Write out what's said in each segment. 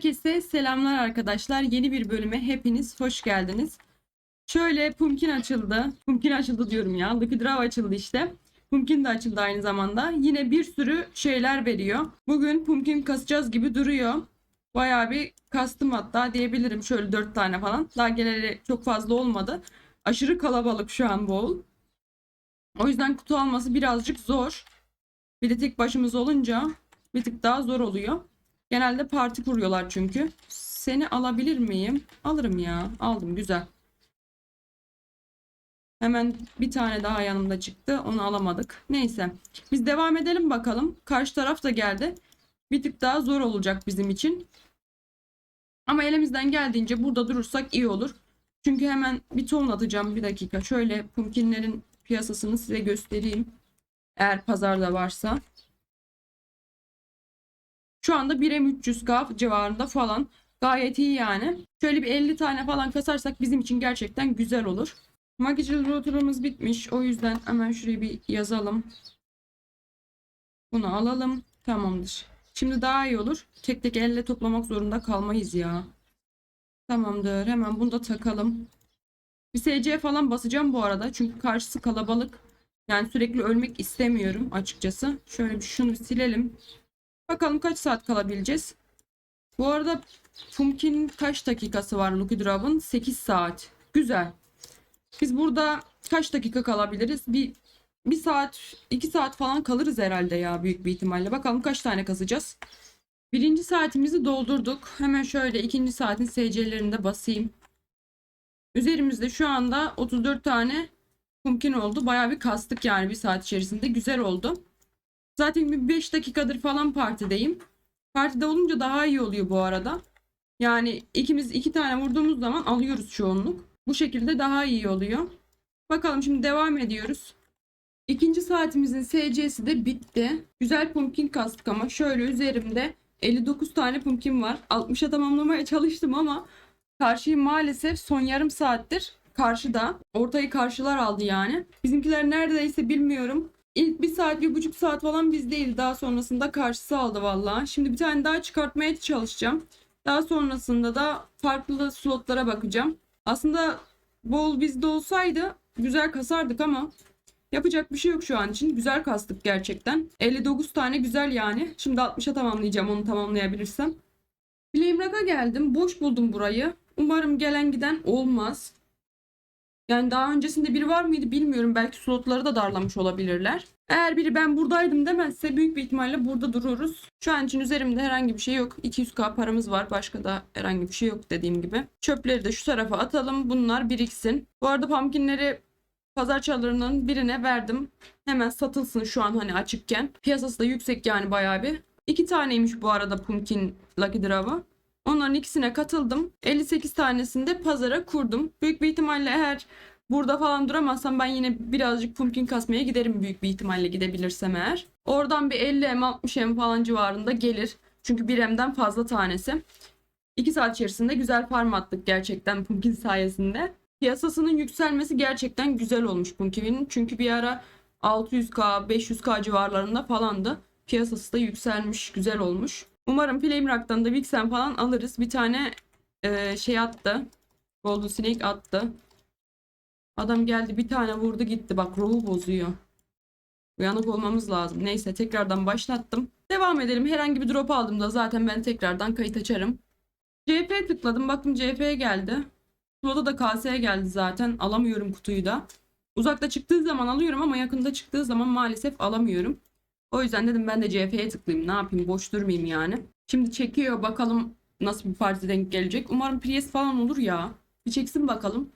Herkese selamlar arkadaşlar. Yeni bir bölüme hepiniz hoş geldiniz. Şöyle pumpkin açıldı. Pumpkin açıldı diyorum ya. Lucky Draw açıldı işte. Pumpkin de açıldı aynı zamanda. Yine bir sürü şeyler veriyor. Bugün pumpkin kasacağız gibi duruyor. Bayağı bir kastım hatta diyebilirim. Şöyle 4 tane falan. Daha geleli çok fazla olmadı. Aşırı kalabalık şu an bol. O yüzden kutu alması birazcık zor. Bir de tek başımız olunca bir tık daha zor oluyor. Genelde parti kuruyorlar çünkü. Seni alabilir miyim? Alırım ya. Aldım güzel. Hemen bir tane daha yanımda çıktı. Onu alamadık. Neyse. Biz devam edelim bakalım. Karşı taraf da geldi. Bir tık daha zor olacak bizim için. Ama elimizden geldiğince burada durursak iyi olur. Çünkü hemen bir ton atacağım. Bir dakika. Şöyle pumpkinlerin piyasasını size göstereyim. Eğer pazarda varsa. Şu anda 1'e 300k civarında falan. Gayet iyi yani. Şöyle bir 50 tane falan kasarsak bizim için gerçekten güzel olur. Magical router'ımız bitmiş. O yüzden hemen şuraya bir yazalım. Bunu alalım. Tamamdır. Şimdi daha iyi olur. Tek tek elle toplamak zorunda kalmayız ya. Tamamdır. Hemen bunu da takalım. Bir SC falan basacağım bu arada. Çünkü karşısı kalabalık. Yani sürekli ölmek istemiyorum açıkçası. Şöyle bir şunu silelim. Bakalım kaç saat kalabileceğiz. Bu arada Pumpkin kaç dakikası var Lucky Draw'ın? 8 saat. Güzel. Biz burada kaç dakika kalabiliriz? Bir, bir saat, iki saat falan kalırız herhalde ya büyük bir ihtimalle. Bakalım kaç tane kazacağız. Birinci saatimizi doldurduk. Hemen şöyle ikinci saatin SC'lerini de basayım. Üzerimizde şu anda 34 tane pumpkin oldu. Bayağı bir kastık yani bir saat içerisinde. Güzel oldu. Zaten bir 5 dakikadır falan partideyim. Partide olunca daha iyi oluyor bu arada. Yani ikimiz iki tane vurduğumuz zaman alıyoruz çoğunluk. Bu şekilde daha iyi oluyor. Bakalım şimdi devam ediyoruz. İkinci saatimizin SC'si de bitti. Güzel pumpkin kastık ama şöyle üzerimde 59 tane pumpkin var. 60'a tamamlamaya çalıştım ama karşıyı maalesef son yarım saattir karşıda. Ortayı karşılar aldı yani. Bizimkiler neredeyse bilmiyorum. İlk bir saat, bir buçuk saat falan bizdeydi. Daha sonrasında karşısı aldı valla. Şimdi bir tane daha çıkartmaya çalışacağım. Daha sonrasında da farklı slotlara bakacağım. Aslında bol bizde olsaydı güzel kasardık ama yapacak bir şey yok şu an için. Güzel kastık gerçekten. 59 tane güzel yani. Şimdi 60'a tamamlayacağım onu tamamlayabilirsem. Rock'a geldim. Boş buldum burayı. Umarım gelen giden olmaz. Yani daha öncesinde biri var mıydı bilmiyorum. Belki slotları da darlamış olabilirler. Eğer biri ben buradaydım demezse büyük bir ihtimalle burada dururuz. Şu an için üzerimde herhangi bir şey yok. 200k paramız var. Başka da herhangi bir şey yok dediğim gibi. Çöpleri de şu tarafa atalım. Bunlar biriksin. Bu arada pumpkinleri pazar çalarının birine verdim. Hemen satılsın şu an hani açıkken. Piyasası da yüksek yani bayağı bir. İki taneymiş bu arada pumpkin Lucky Draw'a. Onların ikisine katıldım. 58 tanesini de pazara kurdum. Büyük bir ihtimalle eğer burada falan duramazsam ben yine birazcık pumpkin kasmaya giderim büyük bir ihtimalle gidebilirsem eğer. Oradan bir 50M 60M falan civarında gelir. Çünkü 1M'den fazla tanesi. 2 saat içerisinde güzel farm attık gerçekten pumpkin sayesinde. Piyasasının yükselmesi gerçekten güzel olmuş pumpkinin. Çünkü bir ara 600k 500k civarlarında falandı. Piyasası da yükselmiş güzel olmuş. Umarım Flame Rock'tan da Vixen falan alırız. Bir tane e, şey attı. Golden Snake attı. Adam geldi bir tane vurdu gitti. Bak ruhu bozuyor. Uyanık olmamız lazım. Neyse tekrardan başlattım. Devam edelim. Herhangi bir drop aldığımda zaten ben tekrardan kayıt açarım. CP tıkladım. Bakın CP'ye geldi. Slot'a da KS'ye geldi zaten. Alamıyorum kutuyu da. Uzakta çıktığı zaman alıyorum ama yakında çıktığı zaman maalesef alamıyorum. O yüzden dedim ben de CF'ye tıklayayım. Ne yapayım boş durmayayım yani. Şimdi çekiyor bakalım nasıl bir parti denk gelecek. Umarım Priest falan olur ya. Bir çeksin bakalım.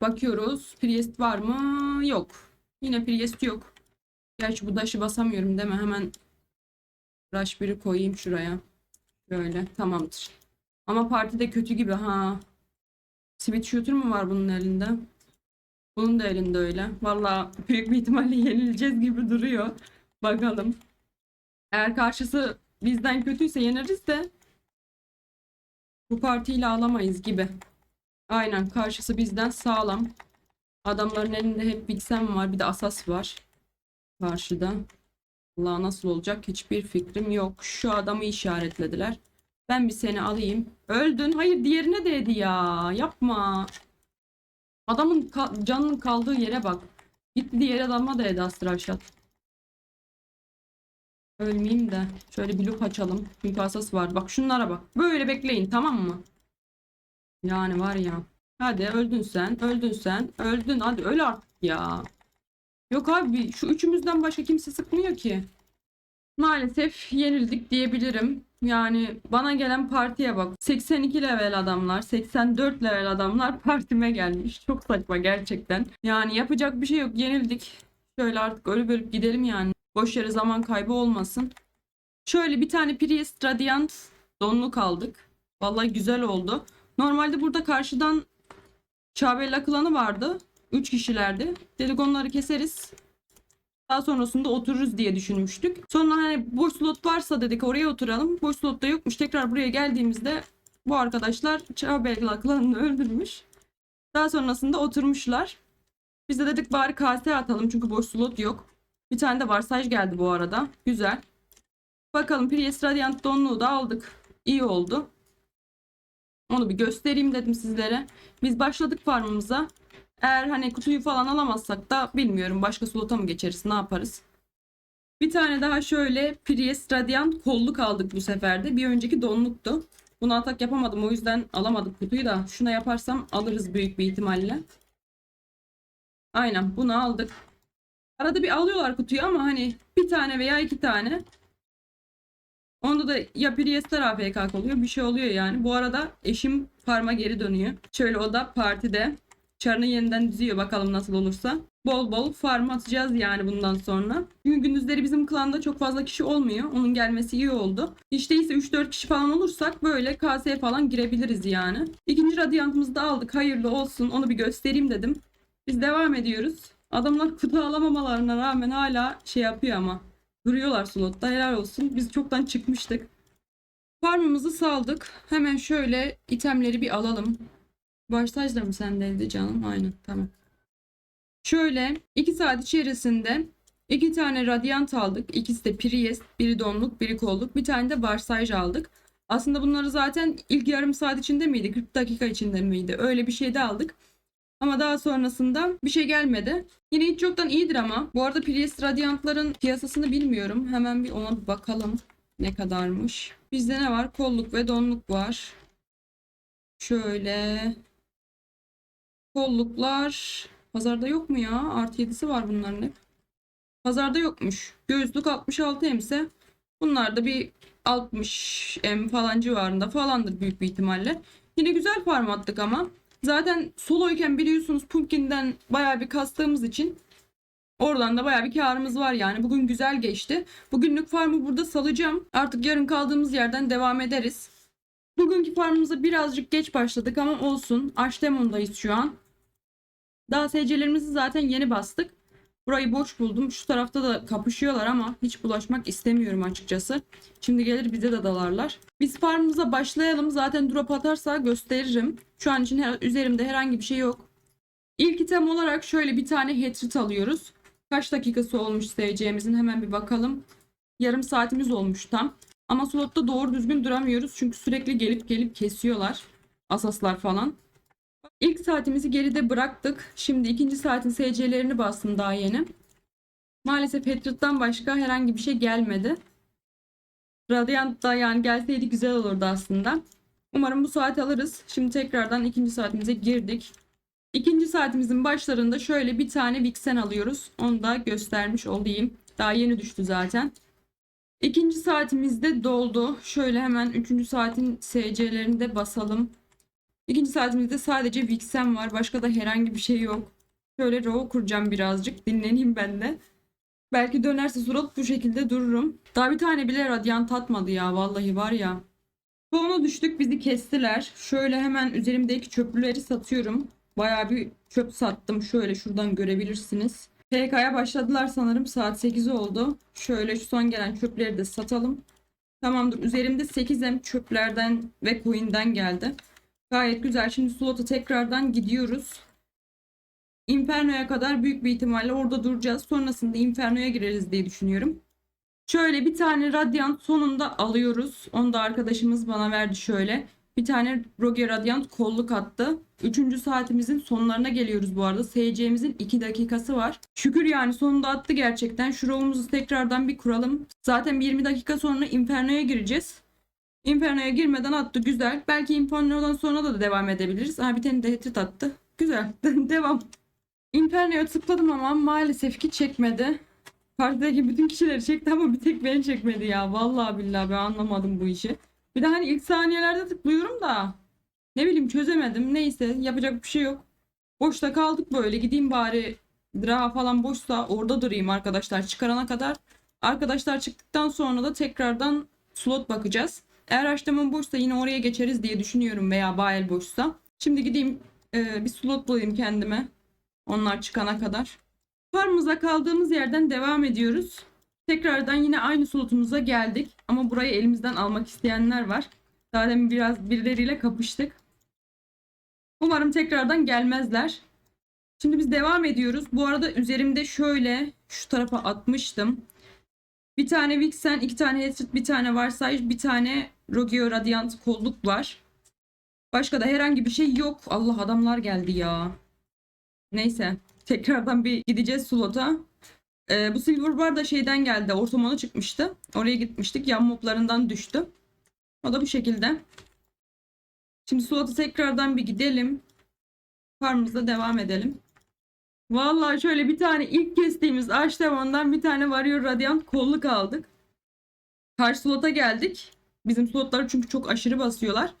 Bakıyoruz. Priest var mı? Yok. Yine Priest yok. Gerçi bu daşı basamıyorum değil mi? Hemen rush biri koyayım şuraya. Böyle tamamdır. Ama partide kötü gibi ha. Switch shooter mu var bunun elinde? Bunun da elinde öyle. Valla büyük bir ihtimalle yenileceğiz gibi duruyor. Bakalım. Eğer karşısı bizden kötüyse yeneriz de bu partiyle alamayız gibi. Aynen karşısı bizden sağlam. Adamların elinde hep Vixen var. Bir de Asas var. Karşıda. Allah nasıl olacak hiçbir fikrim yok. Şu adamı işaretlediler. Ben bir seni alayım. Öldün. Hayır diğerine değdi ya. Yapma. Adamın ka- canının kaldığı yere bak. Gitti diğer adama değdi Astral Shot. Ölmeyeyim de. Şöyle bir loop açalım. Çünkü asas var. Bak şunlara bak. Böyle bekleyin tamam mı? Yani var ya. Hadi öldün sen. Öldün sen. Öldün. Hadi öl artık ya. Yok abi şu üçümüzden başka kimse sıkmıyor ki. Maalesef yenildik diyebilirim. Yani bana gelen partiye bak. 82 level adamlar, 84 level adamlar partime gelmiş. Çok saçma gerçekten. Yani yapacak bir şey yok. Yenildik. Şöyle artık ölüp ölüp gidelim yani. Boş yere zaman kaybı olmasın. Şöyle bir tane Priest Radiant donluk aldık. Vallahi güzel oldu. Normalde burada karşıdan Çabella klanı vardı. 3 kişilerdi. Dedik onları keseriz. Daha sonrasında otururuz diye düşünmüştük. Sonra hani boş slot varsa dedik oraya oturalım. Boş slot da yokmuş. Tekrar buraya geldiğimizde bu arkadaşlar Çabella klanını öldürmüş. Daha sonrasında oturmuşlar. Biz de dedik bari KS atalım çünkü boş slot yok. Bir tane de varsaj geldi bu arada. Güzel. Bakalım Priest Radiant donluğu da aldık. İyi oldu. Onu bir göstereyim dedim sizlere. Biz başladık farmımıza. Eğer hani kutuyu falan alamazsak da bilmiyorum başka slota mı geçeriz ne yaparız. Bir tane daha şöyle Priest Radiant kolluk aldık bu sefer de. Bir önceki donluktu. Bunu atak yapamadım o yüzden alamadık kutuyu da. Şuna yaparsam alırız büyük bir ihtimalle. Aynen bunu aldık. Arada bir alıyorlar kutuyu ama hani bir tane veya iki tane. Onda da ya Priestler AFK oluyor bir şey oluyor yani. Bu arada eşim farma geri dönüyor. Şöyle o da partide. Çarını yeniden düzüyor bakalım nasıl olursa. Bol bol farm atacağız yani bundan sonra. Çünkü gündüzleri bizim klanda çok fazla kişi olmuyor. Onun gelmesi iyi oldu. Hiç değilse 3-4 kişi falan olursak böyle KS'ye falan girebiliriz yani. İkinci radyantımızı da aldık. Hayırlı olsun. Onu bir göstereyim dedim. Biz devam ediyoruz. Adamlar kutu alamamalarına rağmen hala şey yapıyor ama. Duruyorlar slotta helal olsun. Biz çoktan çıkmıştık. Farmımızı saldık. Hemen şöyle itemleri bir alalım. Baştaj da mı sendeydi canım? Aynen tamam. Şöyle 2 saat içerisinde iki tane radyant aldık. İkisi de Priest, biri donluk, biri kolluk. Bir tane de varsaj aldık. Aslında bunları zaten ilk yarım saat içinde miydi? 40 dakika içinde miydi? Öyle bir şey de aldık. Ama daha sonrasında bir şey gelmedi. Yine hiç çoktan iyidir ama. Bu arada Priest Radiant'ların piyasasını bilmiyorum. Hemen bir ona bir bakalım. Ne kadarmış. Bizde ne var? Kolluk ve donluk var. Şöyle. Kolluklar. Pazarda yok mu ya? Artı 7'si var bunların hep. Pazarda yokmuş. Gözlük 66 emse. Bunlar da bir 60 em falan civarında falandır büyük bir ihtimalle. Yine güzel farm attık ama. Zaten soloyken biliyorsunuz Pumpkin'den bayağı bir kastığımız için oradan da bayağı bir karımız var yani. Bugün güzel geçti. Bugünlük farmı burada salacağım. Artık yarın kaldığımız yerden devam ederiz. Bugünkü farmımıza birazcık geç başladık ama olsun. Archdemon'dayız şu an. Daha SC'lerimizi zaten yeni bastık. Burayı boş buldum. Şu tarafta da kapışıyorlar ama hiç bulaşmak istemiyorum açıkçası. Şimdi gelir bize de dalarlar. Biz farmımıza başlayalım. Zaten drop atarsa gösteririm. Şu an için her- üzerimde herhangi bir şey yok. İlk item olarak şöyle bir tane hatred alıyoruz. Kaç dakikası olmuş seveceğimizin hemen bir bakalım. Yarım saatimiz olmuş tam. Ama slotta doğru düzgün duramıyoruz. Çünkü sürekli gelip gelip kesiyorlar. Asaslar falan. İlk saatimizi geride bıraktık. Şimdi ikinci saatin SC'lerini bastım daha yeni. Maalesef Hatred'dan başka herhangi bir şey gelmedi. Radiant da yani gelseydi güzel olurdu aslında. Umarım bu saat alırız. Şimdi tekrardan ikinci saatimize girdik. İkinci saatimizin başlarında şöyle bir tane Vixen alıyoruz. Onu da göstermiş olayım. Daha yeni düştü zaten. İkinci saatimiz de doldu. Şöyle hemen üçüncü saatin SC'lerini de basalım. İkinci saatimizde sadece Vixen var. Başka da herhangi bir şey yok. Şöyle row kuracağım birazcık. Dinleneyim ben de. Belki dönerse surat bu şekilde dururum. Daha bir tane bile radyant atmadı ya. Vallahi var ya. Sonra düştük bizi kestiler. Şöyle hemen üzerimdeki çöplüleri satıyorum. Bayağı bir çöp sattım. Şöyle şuradan görebilirsiniz. PK'ya başladılar sanırım. Saat 8 oldu. Şöyle şu son gelen çöpleri de satalım. Tamamdır. Üzerimde 8M çöplerden ve coin'den geldi. Gayet güzel. Şimdi slota tekrardan gidiyoruz. Inferno'ya kadar büyük bir ihtimalle orada duracağız. Sonrasında Inferno'ya gireriz diye düşünüyorum. Şöyle bir tane Radiant sonunda alıyoruz. Onu da arkadaşımız bana verdi şöyle. Bir tane Rogue Radiant kolluk attı. Üçüncü saatimizin sonlarına geliyoruz bu arada. SC'mizin 2 dakikası var. Şükür yani sonunda attı gerçekten. Şu tekrardan bir kuralım. Zaten bir 20 dakika sonra Inferno'ya gireceğiz. Inferno'ya girmeden attı güzel. Belki Inferno'dan sonra da devam edebiliriz. Aha bir tane de hatred attı. Güzel. devam. Inferno'ya tıkladım ama maalesef ki çekmedi. Partideki bütün kişileri çekti ama bir tek beni çekmedi ya. Vallahi billahi ben anlamadım bu işi. Bir de hani ilk saniyelerde tıklıyorum da ne bileyim çözemedim. Neyse yapacak bir şey yok. Boşta kaldık böyle. Gideyim bari Dra falan boşsa orada durayım arkadaşlar çıkarana kadar. Arkadaşlar çıktıktan sonra da tekrardan slot bakacağız. Eğer açtığımın boşsa yine oraya geçeriz diye düşünüyorum veya Bael boşsa. Şimdi gideyim e, bir slot bulayım kendime. Onlar çıkana kadar. Farmımıza kaldığımız yerden devam ediyoruz. Tekrardan yine aynı slotumuza geldik. Ama burayı elimizden almak isteyenler var. Zaten biraz birileriyle kapıştık. Umarım tekrardan gelmezler. Şimdi biz devam ediyoruz. Bu arada üzerimde şöyle şu tarafa atmıştım. Bir tane Vixen, iki tane Hatred, bir tane Varsayish, bir tane Rogio Radiant kolluk var. Başka da herhangi bir şey yok. Allah adamlar geldi ya. Neyse. Tekrardan bir gideceğiz slota. Ee, bu Silver Bar da şeyden geldi. Ortamona çıkmıştı. Oraya gitmiştik. Yan moblarından düştü. O da bu şekilde. Şimdi slota tekrardan bir gidelim. Farmımıza devam edelim. Vallahi şöyle bir tane ilk kestiğimiz Arştemon'dan bir tane Warrior Radiant kolluk aldık. Karşı slota geldik. Bizim slotları çünkü çok aşırı basıyorlar.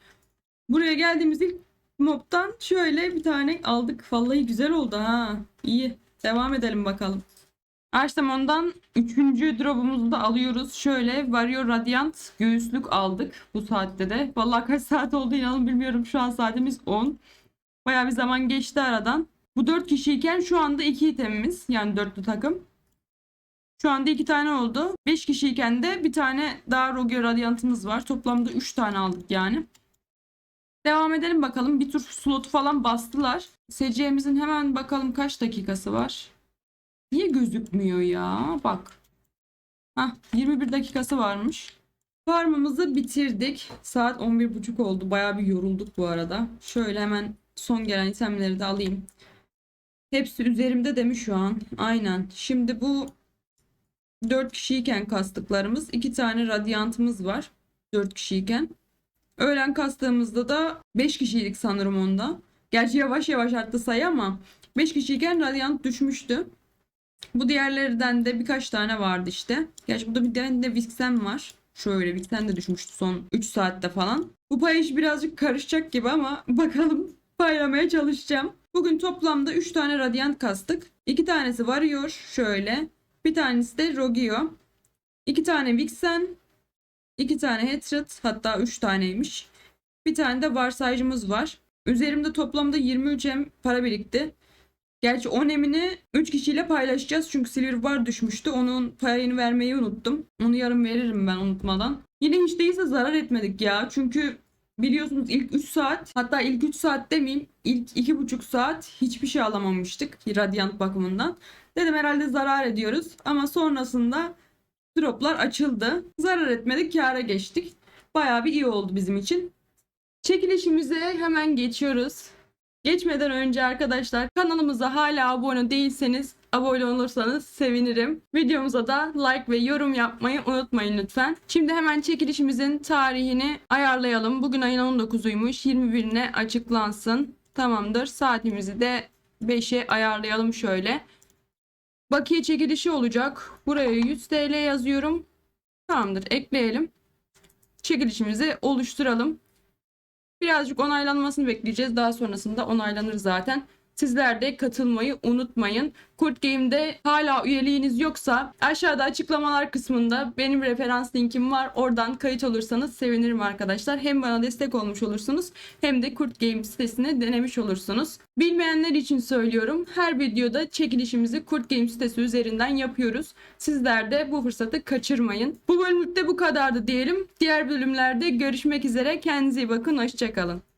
Buraya geldiğimiz ilk mobtan şöyle bir tane aldık. Vallahi güzel oldu ha. İyi. Devam edelim bakalım. Arştemon'dan 3. drop'umuzu da alıyoruz. Şöyle Warrior Radiant göğüslük aldık bu saatte de. Vallahi kaç saat oldu inanın bilmiyorum. Şu an saatimiz 10. Bayağı bir zaman geçti aradan. Bu 4 kişiyken şu anda 2 itemimiz. Yani dörtlü takım. Şu anda 2 tane oldu. 5 kişiyken de bir tane daha Rogue Radiant'ımız var. Toplamda 3 tane aldık yani. Devam edelim bakalım. Bir tur slotu falan bastılar. SC'mizin hemen bakalım kaç dakikası var. Niye gözükmüyor ya? Bak. Hah 21 dakikası varmış. Farmımızı bitirdik. Saat 11.30 oldu. Bayağı bir yorulduk bu arada. Şöyle hemen son gelen itemleri de alayım. Hepsi üzerimde de mi şu an? Aynen. Şimdi bu 4 kişiyken kastıklarımız. 2 tane radyantımız var. 4 kişiyken. Öğlen kastığımızda da 5 kişiydik sanırım onda. Gerçi yavaş yavaş arttı sayı ama 5 kişiyken radyant düşmüştü. Bu diğerlerinden de birkaç tane vardı işte. Gerçi burada bir tane de Vixen var. Şöyle Vixen de düşmüştü son 3 saatte falan. Bu pay iş birazcık karışacak gibi ama bakalım paylamaya çalışacağım. Bugün toplamda 3 tane radyant kastık. 2 tanesi varıyor şöyle. Bir tanesi de Rogio. 2 tane Vixen. 2 tane Hatred hatta 3 taneymiş. Bir tane de varsayıcımız var. Üzerimde toplamda 23 em para birikti. Gerçi 10 emini 3 kişiyle paylaşacağız. Çünkü Silver Bar düşmüştü. Onun payını vermeyi unuttum. Onu yarın veririm ben unutmadan. Yine hiç değilse zarar etmedik ya. Çünkü biliyorsunuz ilk 3 saat hatta ilk 3 saat demeyeyim ilk 2,5 saat hiçbir şey alamamıştık Radiant bakımından. Dedim herhalde zarar ediyoruz ama sonrasında droplar açıldı. Zarar etmedik kâra geçtik. Bayağı bir iyi oldu bizim için. Çekilişimize hemen geçiyoruz. Geçmeden önce arkadaşlar kanalımıza hala abone değilseniz abone olursanız sevinirim. Videomuza da like ve yorum yapmayı unutmayın lütfen. Şimdi hemen çekilişimizin tarihini ayarlayalım. Bugün ayın 19'uymuş. 21'ine açıklansın. Tamamdır. Saatimizi de 5'e ayarlayalım şöyle. Bakiye çekilişi olacak. Buraya 100 TL yazıyorum. Tamamdır. Ekleyelim. Çekilişimizi oluşturalım. Birazcık onaylanmasını bekleyeceğiz. Daha sonrasında onaylanır zaten. Sizler de katılmayı unutmayın. Kurt Game'de hala üyeliğiniz yoksa aşağıda açıklamalar kısmında benim referans linkim var. Oradan kayıt olursanız sevinirim arkadaşlar. Hem bana destek olmuş olursunuz hem de Kurt Game sitesini denemiş olursunuz. Bilmeyenler için söylüyorum. Her videoda çekilişimizi Kurt Game sitesi üzerinden yapıyoruz. Sizler de bu fırsatı kaçırmayın. Bu bölümlükte bu kadardı diyelim. Diğer bölümlerde görüşmek üzere. Kendinize iyi bakın. Hoşçakalın.